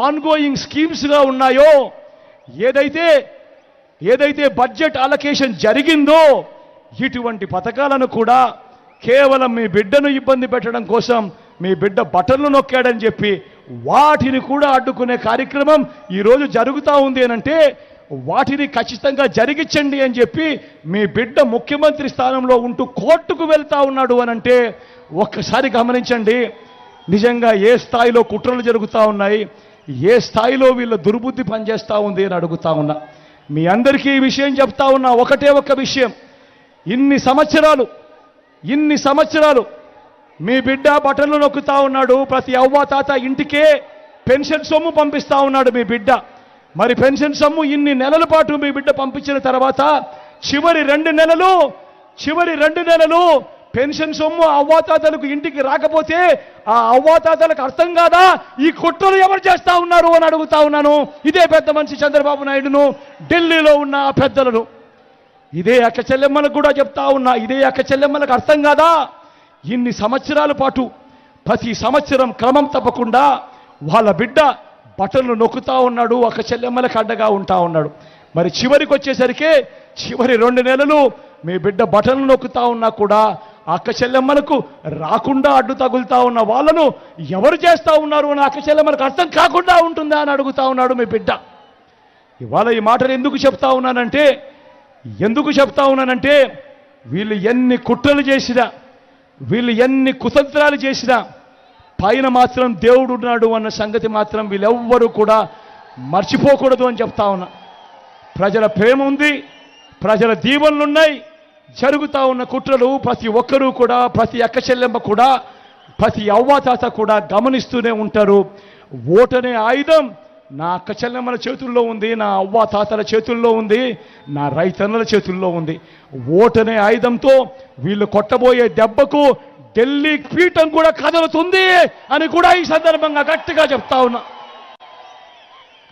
Ongoing స్కీమ్స్గా ఉన్నాయో ఏదైతే ఏదైతే బడ్జెట్ అలొకేషన్ జరిగిందో ఇటువంటి పథకాలను కూడా కేవలం మీ బిడ్డను ఇబ్బంది పెట్టడం కోసం మీ బిడ్డ బటన్లు నొక్కాడని చెప్పి వాటిని కూడా అడ్డుకునే కార్యక్రమం ఈరోజు జరుగుతూ ఉంది అనంటే వాటిని ఖచ్చితంగా జరిగించండి అని చెప్పి మీ బిడ్డ ముఖ్యమంత్రి స్థానంలో ఉంటూ కోర్టుకు వెళ్తా ఉన్నాడు అనంటే ఒక్కసారి గమనించండి నిజంగా ఏ స్థాయిలో కుట్రలు జరుగుతూ ఉన్నాయి ఏ స్థాయిలో వీళ్ళ దుర్బుద్ధి పనిచేస్తూ ఉంది అని అడుగుతా ఉన్నా. మీ అందరికీ ఈ విషయం చెప్తా ఉన్నా ఒకటే ఒక్క విషయం. ఇన్ని సంవత్సరాలు ఇన్ని సంవత్సరాలు మీ బిడ్డ బటన్లు నొక్కుతా ఉన్నాడు ప్రతి అవ్వ తాత ఇంటికే పెన్షన్ సొమ్ము పంపిస్తా ఉన్నాడు మీ బిడ్డ. మరి పెన్షన్ సొమ్ము ఇన్ని నెలల పాటు మీ బిడ్డ పంపించిన తర్వాత చివరి రెండు నెలలు చివరి రెండు నెలలు పెన్షన్ సొమ్ము అవ్వాతాతలకు ఇంటికి రాకపోతే ఆ అవ్వాతాతలకు అర్థం కాదా? ఈ కుట్రలు ఎవరు చేస్తా ఉన్నారు అని అడుగుతా ఉన్నాను. ఇదే పెద్ద మనిషి చంద్రబాబు నాయుడును ఢిల్లీలో ఉన్న ఆ పెద్దలను. ఇదే అక్క చెల్లెమ్మలకు కూడా చెప్తా ఉన్నా ఇదే అక్క చెల్లెమ్మలకు అర్థం కాదా? ఇన్ని సంవత్సరాల పాటు ప్రతి సంవత్సరం క్రమం తప్పకుండా వాళ్ళ బిడ్డ బటన్లు నొక్కుతా ఉన్నాడు అక్క చెల్లెమ్మలకు అడ్డగా ఉంటా ఉన్నాడు. మరి చివరికి వచ్చేసరికి చివరి రెండు నెలలు మీ బిడ్డ బటన్లు నొక్కుతా ఉన్నా కూడా అక్కచెల్లెమ్మలకు రాకుండా అడ్డు తగులుతా ఉన్న వాళ్ళను ఎవరు చేస్తా ఉన్నారు అని అక్కచెల్లెమ్మలకు అర్థం కాకుండా ఉంటుందా అని అడుగుతా ఉన్నాడు మీ బిడ్డ. ఇవాళ ఈ మాటలు ఎందుకు చెప్తా ఉన్నానంటే ఎందుకు చెప్తా ఉన్నానంటే వీళ్ళు ఎన్ని కుట్రలు చేసినా వీళ్ళు ఎన్ని కుతంత్రాలు చేసినా పైన మాత్రం దేవుడు ఉన్నాడు అన్న సంగతి మాత్రం వీళ్ళెవ్వరూ కూడా మర్చిపోకూడదు అని చెప్తా ఉన్నా. ప్రజల ప్రేమ ఉంది ప్రజల దీవెనలు ఉన్నాయి జరుగుతూ ఉన్న కుట్రలు ప్రతి ఒక్కరూ కూడా ప్రతి అక్కచెల్లెమ్మ కూడా ప్రతి అవ్వాతాత కూడా గమనిస్తూనే ఉంటారు. ఓటనే ఆయుధం. నా అక్కచెల్లెమ్మల చేతుల్లో ఉంది నా అవ్వ తాతల చేతుల్లో ఉంది నా రైతన్నల చేతుల్లో ఉంది. ఓటనే ఆయుధంతో వీళ్ళు కొట్టబోయే దెబ్బకు ఢిల్లీ పీఠం కూడా కదలుతుంది అని కూడా ఈ సందర్భంగా గట్టిగా చెప్తా ఉన్నా.